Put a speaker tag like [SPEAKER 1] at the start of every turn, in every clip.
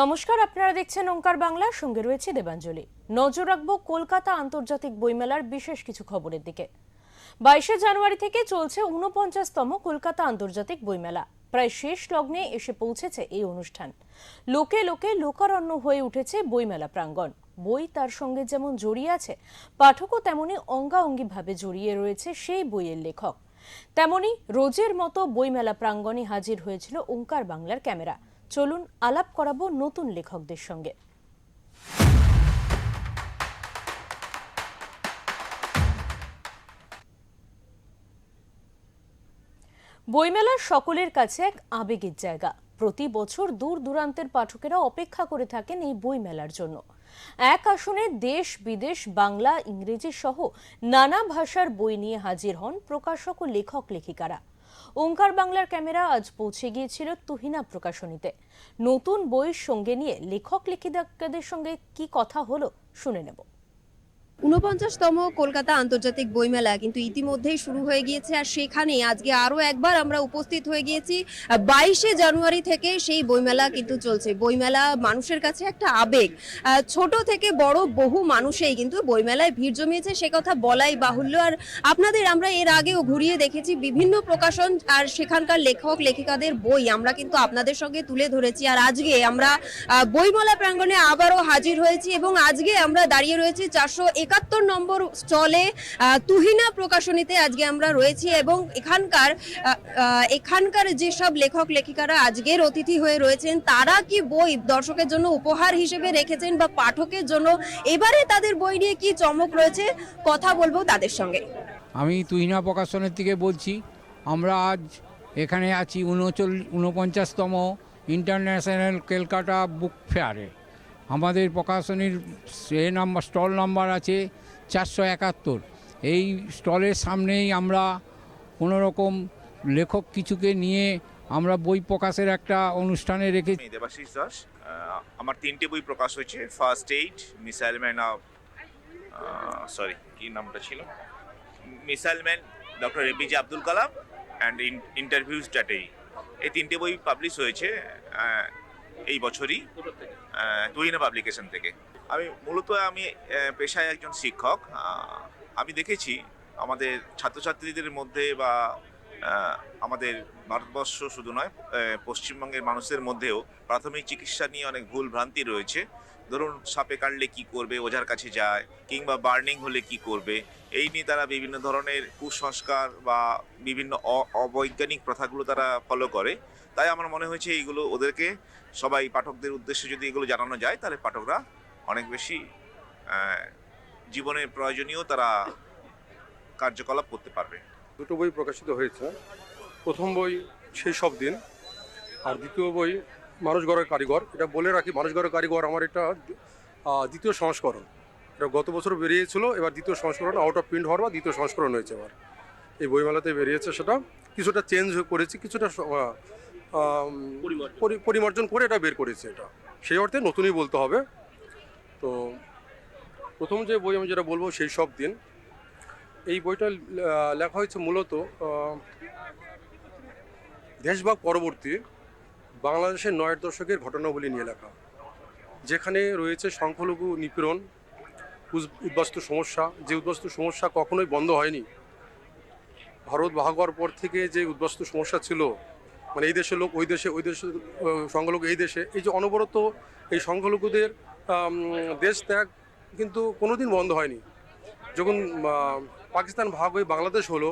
[SPEAKER 1] নমস্কার, আপনারা দেখছেন ওঙ্কার বাংলা, সঙ্গে রয়েছে দেবাঞ্জলি। নজর রাখব কলকাতা আন্তর্জাতিক বইমেলার বিশেষ কিছু খবরের দিকে। বাইশে জানুয়ারি থেকে চলছে উনপঞ্চাশতম কলকাতা আন্তর্জাতিক বইমেলা। প্রায় শেষ লগ্নে এসে পৌঁছেছে এই অনুষ্ঠান। লোকে লোকে লোকারণ্য হয়ে উঠেছে বইমেলা প্রাঙ্গণ। বই তার সঙ্গে যেমন জড়িয়ে আছে, পাঠকও তেমনি অঙ্গাঅঙ্গিভাবে জড়িয়ে রয়েছে সেই বইয়ের লেখক। তেমনি রোজের মতো বইমেলা প্রাঙ্গণে হাজির হয়েছিল ওঙ্কার বাংলার ক্যামেরা। চলুন আলাপ করাবো নতুন লেখকদের সঙ্গে। বইমেলা সকলের কাছে এক আবেগের জায়গা। প্রতি বছর দূর দূরান্তের পাঠকেরা অপেক্ষা করে থাকেন এই বইমেলার জন্য। এক আসনে দেশ, বিদেশ, বাংলা, ইংরেজি সহ নানা ভাষার বই নিয়ে হাজির হন প্রকাশক ও লেখক লেখিকারা ওঙ্কার বাংলার ক্যামেরা আজ পৌঁছে গিয়েছিল তুহিনা প্রকাশনীতে। নতুন বইয়ের সঙ্গে নিয়ে লেখক লেখিকাদের সঙ্গে কি কথা হলো শুনে নেব।
[SPEAKER 2] উনপঞ্চাশতম কলকাতা আন্তর্জাতিক বইমেলা কিন্তু ইতিমধ্যেই শুরু হয়ে গিয়েছে আর সেখানে আজকে আরও একবার আমরা উপস্থিত হয়ে গিয়েছি। বাইশে জানুয়ারি থেকে সেই বইমেলা কিন্তু চলছে। বইমেলা মানুষের কাছে একটা আবেগ। ছোট থেকে বড় বহু মানুষেই কিন্তু বইমেলায় ভিড় জমিয়েছে, সে কথা বলাই বাহুল্য। আর আপনাদের আমরা এর আগেও ঘুরিয়ে দেখেছি বিভিন্ন প্রকাশন আর সেখানকার লেখক, লেখিকাদের বই আমরা কিন্তু আপনাদের সঙ্গে তুলে ধরেছি। আর আজকে আমরা বইমেলা প্রাঙ্গণে আবারও হাজির হয়েছি এবং আজকে আমরা দাঁড়িয়ে রয়েছি চারশো একাত্তর নম্বর স্টলে তুহিনা প্রকাশনীতে আজকে আমরা রয়েছি এবং এখানকার এখানকার যেসব লেখক, লেখিকারা আজকের অতিথি হয়ে রয়েছেন, তারা কি বই দর্শকের জন্য উপহার হিসেবে রেখেছেন বা পাঠকের জন্য এবারে তাদের বই নিয়ে কি চমক রয়েছে, কথা বলব তাদের সঙ্গে।
[SPEAKER 3] আমি তুহিনা প্রকাশনের থেকে বলছি, আমরা আজ এখানে আছি উনচল উনপঞ্চাশতম ইন্টারন্যাশনাল ক্যালকাটা বুক ফেয়ারে। আমাদের প্রকাশনীর সে নাম্বার, স্টল নাম্বার আছে চারশো একাত্তর। এই স্টলের সামনেই আমরা কোনো রকম লেখক কিছুকে নিয়ে আমরা বই প্রকাশের একটা অনুষ্ঠানে রেখে
[SPEAKER 4] দেবাশিস দাস আমার তিনটে বই প্রকাশ হয়েছে। First aid missile man of sorry কি নামটা ছিল? Missile man doctor A P J Abdul Kalam and interview strategy এই তিনটে বই পাবলিশ হয়েছে এই বছরই তুহিনা পাবলিকেশন থেকে। আমি মূলত আমি পেশায় একজন শিক্ষক। আমি দেখেছি আমাদের ছাত্রছাত্রীদের মধ্যে বা আমাদের ভারতবর্ষ শুধু নয় পশ্চিমবঙ্গের মানুষের মধ্যেও প্রাথমিক চিকিৎসা নিয়ে অনেক ভুল ভ্রান্তি রয়েছে। ধরুন সাপে কাটলে কি করবে, ওঝার কাছে যায়, কিংবা বার্নিং হলে কি করবে, এই নিয়ে তারা বিভিন্ন ধরনের কুসংস্কার বা বিভিন্ন অবৈজ্ঞানিক প্রথাগুলো তারা ফলো করে। তাই আমার মনে হয়েছে এইগুলো ওদেরকে, সবাই পাঠকদের উদ্দেশ্যে যদি এগুলো জানানো যায়, তাহলে পাঠকরা অনেক বেশি জীবনের প্রয়োজনীয় তারা কার্যকলাপ করতে পারবে।
[SPEAKER 5] দুটো বই প্রকাশিত হয়েছে। প্রথম বই সেই সব দিন, আর দ্বিতীয় বই মানুষ গড়ের কারিগর। এটা বলে রাখি মানুষ গড়ের কারিগর আমার এটা দ্বিতীয় সংস্করণ। এটা গত বছর বেরিয়েছিল এবার দ্বিতীয় সংস্করণ আউট অফ প্রিন্ট হওয়ার বা দ্বিতীয় সংস্করণ হয়েছে এবার। এই বইমেলাতে বেরিয়েছে সেটা। কিছুটা চেঞ্জ করেছি কিছুটা পরিমার্জন। করে এটা বের করেছে এটা। সেই অর্থে নতুনই বলতে হবে। তো প্রথম যে বই আমি যেটা বলব সেই সব দিন। এই বইটা লেখা হয়েছে মূলত দেশভাগ পরবর্তী বাংলাদেশের নয়ের দশকের ঘটনাবলী নিয়ে লেখা। যেখানে রয়েছে সংখ্যালঘু নিপীড়ন উদ্বাস্তু সমস্যা। যে উদ্বাস্তু সমস্যা কখনোই বন্ধ হয়নি। ভারত ভাগ হওয়ার পর থেকে যে উদ্বাস্তু সমস্যা ছিল মানে এই দেশের লোক ওই দেশে ওই দেশে সংখ্যালঘু এই দেশে, এই যে অনবরত এই সংখ্যালঘুদের দেশ ত্যাগ কিন্তু কোনোদিন বন্ধ হয়নি। যখন পাকিস্তান ভাগ হয়ে বাংলাদেশ হলো,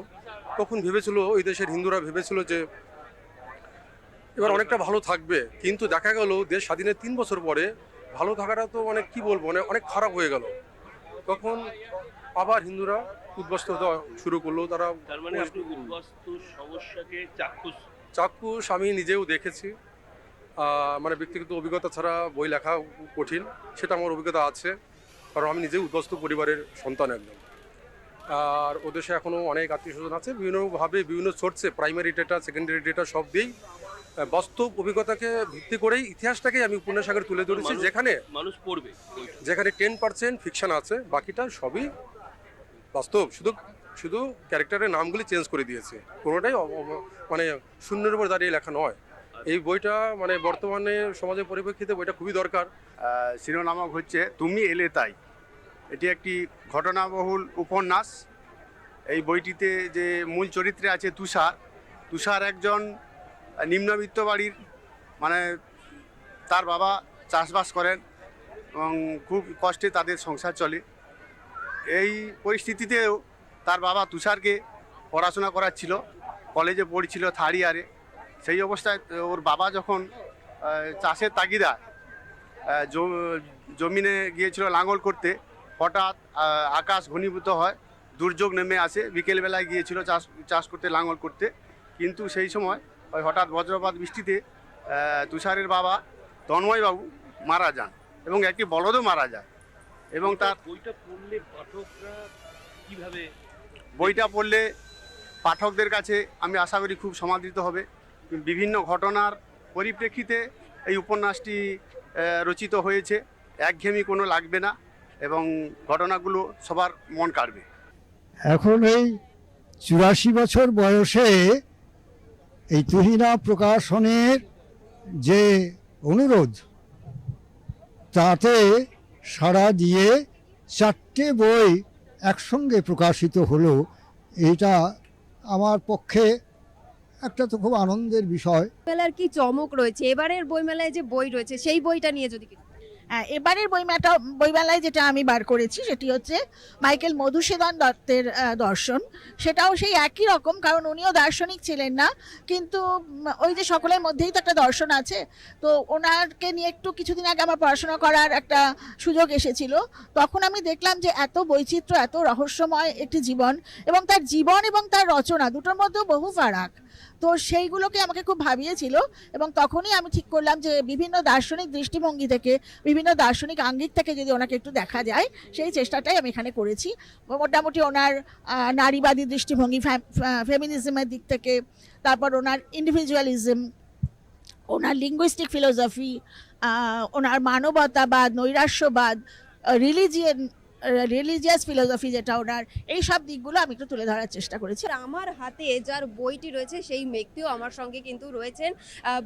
[SPEAKER 5] তখন ভেবেছিল, ওই দেশের হিন্দুরা ভেবেছিল যে এবার অনেকটা ভালো থাকবে। কিন্তু দেখা গেল দেশ স্বাধীনের তিন বছর পরে ভালো থাকাটা তো অনেক কি বলব মানে অনেক খারাপ হয়ে গেল। তখন আবার হিন্দুরা উদ্বস্ত হতে শুরু করল তারা
[SPEAKER 6] মানে সমস্যাকে চাক্ষুষ।
[SPEAKER 5] চাক্ষুষ আমি নিজেও দেখেছি। মানে ব্যক্তিগত অভিজ্ঞতা ছাড়া বই লেখা কঠিন সেটা আমার অভিজ্ঞতা আছে। কারণ আমি নিজেই উদ্বস্ত পরিবারের সন্তান একদম আর ও দেশে এখনও অনেক আত্মীয় স্বজন আছে বিভিন্নভাবে বিভিন্ন সোর্সে প্রাইমারি ডেটা সেকেন্ডারি ডেটা সব দিয়েই বাস্তব অভিজ্ঞতাকে ভিত্তি করেই ইতিহাসটাকে আমি উপন্যাস আকারে তুলে ধরেছি যেখানে
[SPEAKER 6] মানুষ পড়বে
[SPEAKER 5] যেখানে টেন পার্সেন্ট ফিকশন আছে বাকিটা সবই বাস্তব। শুধু শুধু ক্যারেক্টারের নামগুলি চেঞ্জ করে দিয়েছে। কোনোটাই মানে শূন্যের উপর দাঁড়িয়ে লেখা নয়। এই বইটা মানে বর্তমানে সমাজের পরিপ্রেক্ষিতে বইটা খুবই দরকার।
[SPEAKER 7] শিরোনামক হচ্ছে তুমি এলে তাই। এটি একটি ঘটনাবহুল উপন্যাস। এই বইটিতে যে মূল চরিত্রে আছে তুষার তুষার একজন নিম্নবিত্ত বাড়ির মানে তার বাবা চাষবাস করেন এবং খুব কষ্টে তাদের সংসার চলে। এই পরিস্থিতিতেও তার বাবা তুষারকে পড়াশোনা করাচ্ছিল, কলেজে পড়ছিল থার্ড ইয়ারে। সেই অবস্থায় ওর বাবা যখন চাষের তাগিদা জমিনে গিয়েছিল লাঙল করতে, হঠাৎ আকাশ ঘনীভূত হয়, দুর্যোগ নেমে আসে, বিকেলবেলায় গিয়েছিল চাষ চাষ করতে, লাঙল করতে। কিন্তু সেই সময় ওই হঠাৎ বজ্রপাত বৃষ্টিতে তুষারের বাবা তন্ময়বাবু মারা যান এবং একটি বলদও মারা যায় এবং তার
[SPEAKER 6] বইটা পড়লে পাঠকরা কীভাবে
[SPEAKER 7] বইটা পড়লে পাঠকদের কাছে আমি আশা করি খুব সমাদৃত হবে। বিভিন্ন ঘটনার পরিপ্রেক্ষিতে এই উপন্যাসটি রচিত হয়েছে। একঘেয়েমি কোনো লাগবে না এবং ঘটনাগুলো সবার মন কাড়বে।
[SPEAKER 8] এখন এই চুরাশি বছর বয়সে এই তুহিনা প্রকাশনের যে অনুরোধ, তাতে সাড়া দিয়ে চারটে বই একসঙ্গে প্রকাশিত হলো এটা আমার পক্ষে একটা তো খুব আনন্দের বিষয়।
[SPEAKER 2] মেলার কি চমক রয়েছে? এবারের বইমেলায় যে বই রয়েছে, সেই বইটা নিয়ে যদি
[SPEAKER 9] এবারের বইমেলাটা বইমেলায় যেটা আমি বার করেছি সেটি হচ্ছে মাইকেল মধুসূদন দত্তের দর্শন। সেটাও সেই একই রকম, কারণ উনিও দার্শনিক ছিলেন না, কিন্তু ওই যে সকলের মধ্যেই তো একটা দর্শন আছে। তো ওনারকে নিয়ে একটু কিছুদিন আগে আমার পড়াশোনা করার একটা সুযোগ এসেছিল। তখন আমি দেখলাম যে এত বৈচিত্র্য, এত রহস্যময় একটি জীবন এবং তার জীবন এবং তার রচনা, দুটোর মধ্যেও বহু ফারাক। তো সেইগুলোকে আমাকে খুব ভাবিয়েছিল এবং তখনই আমি ঠিক করলাম যে বিভিন্ন দার্শনিক দৃষ্টিভঙ্গি থেকে, বিভিন্ন দার্শনিক আঙ্গিক থেকে যদি ওনাকে একটু দেখা যায়, সেই চেষ্টাটাই আমি এখানে করেছি। মোটামুটি ওনার নারীবাদী দৃষ্টিভঙ্গি ফেমিনিজমের দিক থেকে, তারপর ওনার ইন্ডিভিজুয়ালিজম ওনার লিঙ্গুইস্টিক ফিলোসফি ওনার মানবতাবাদ, নৈরাশ্যবাদ রিলিজিয়ান রিলিজিয়াস ফিলোসফি যেটা ওনার এই সব দিকগুলো আমি একটু তুলে ধরার চেষ্টা করেছি।
[SPEAKER 2] আর আমার হাতে যার বইটি রয়েছে সেই ব্যক্তিও আমার সঙ্গে কিন্তু রয়েছেন।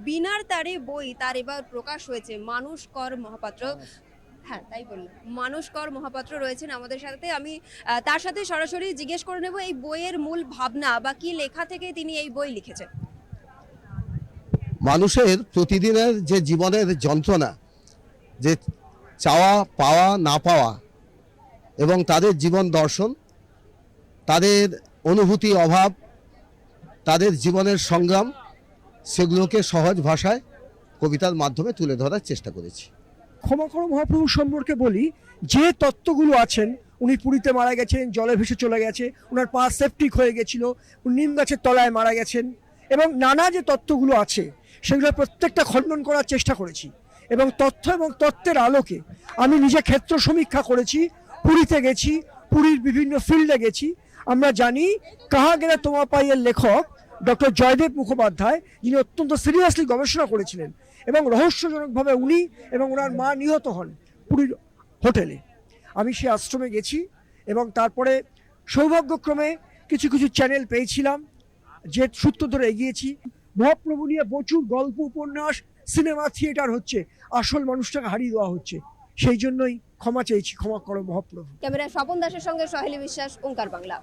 [SPEAKER 2] বিনার তারে বই তার এবার প্রকাশ হয়েছে। মানুষ কর মহাপাত্র। হ্যাঁ তাই বললাম। মানুষ কর মহাপাত্র রয়েছেন আমাদের সাথে। আমি তার সাথে সরাসরি জিজ্ঞেস করে নেব এই বইয়ের মূল ভাবনা বা কি লেখা থেকে তিনি এই বই লিখেছেন?
[SPEAKER 10] মানুষের প্রতিদিনের যে জীবনের যন্ত্রণা যে চাওয়া পাওয়া না পাওয়া এবং তাদের জীবন দর্শন, তাদের অনুভূতি অভাব, তাদের জীবনের সংগ্রাম, সেগুলোকে সহজ ভাষায় কবিতার মাধ্যমে তুলে ধরার চেষ্টা করেছি।
[SPEAKER 8] ক্ষমা করো মহাপ্রভু সম্পর্কে বলি, যে তত্ত্বগুলো আছেন, উনি পুরীতে মারা গেছেন, জলে ভেসে চলে গেছে ওনার পা সেপটিক হয়ে গেছিল, নিম গাছের তলায় মারা গেছেন, এবং নানা যে তত্ত্বগুলো আছে, সেগুলো প্রত্যেকটা খণ্ডন করার চেষ্টা করেছি। এবং তথ্য এবং তত্ত্বের আলোকে আমি নিজে ক্ষেত্র সমীক্ষা করেছি পুরীতে গেছি, পুরীর বিভিন্ন ফিল্ডে গেছি। আমরা জানি কাহা গেলে তোমা পাইয়ের লেখক ডক্টর জয়দেব মুখোপাধ্যায়, যিনি অত্যন্ত সিরিয়াসলি গবেষণা করেছিলেন এবং রহস্যজনকভাবে উনি এবং ওনার মা নিহত হন পুরীর হোটেলে। আমি সেই আশ্রমে গেছি এবং তারপরে সৌভাগ্যক্রমে কিছু কিছু চ্যানেল পেয়েছিলাম, যে সূত্র ধরে এগিয়েছি। মহাপ্রভু নিয়ে প্রচুর গল্প, উপন্যাস সিনেমা থিয়েটার হচ্ছে। আসল মানুষটাকে হারিয়ে দেওয়া হচ্ছে। সেই জন্যই ক্ষমা চেয়েছি ক্ষমা করো মহাপ্রভু।
[SPEAKER 2] ক্যামেরা স্বপন দাসের সঙ্গে সহেলি বিশ্বাস ওঙ্কার বাংলা।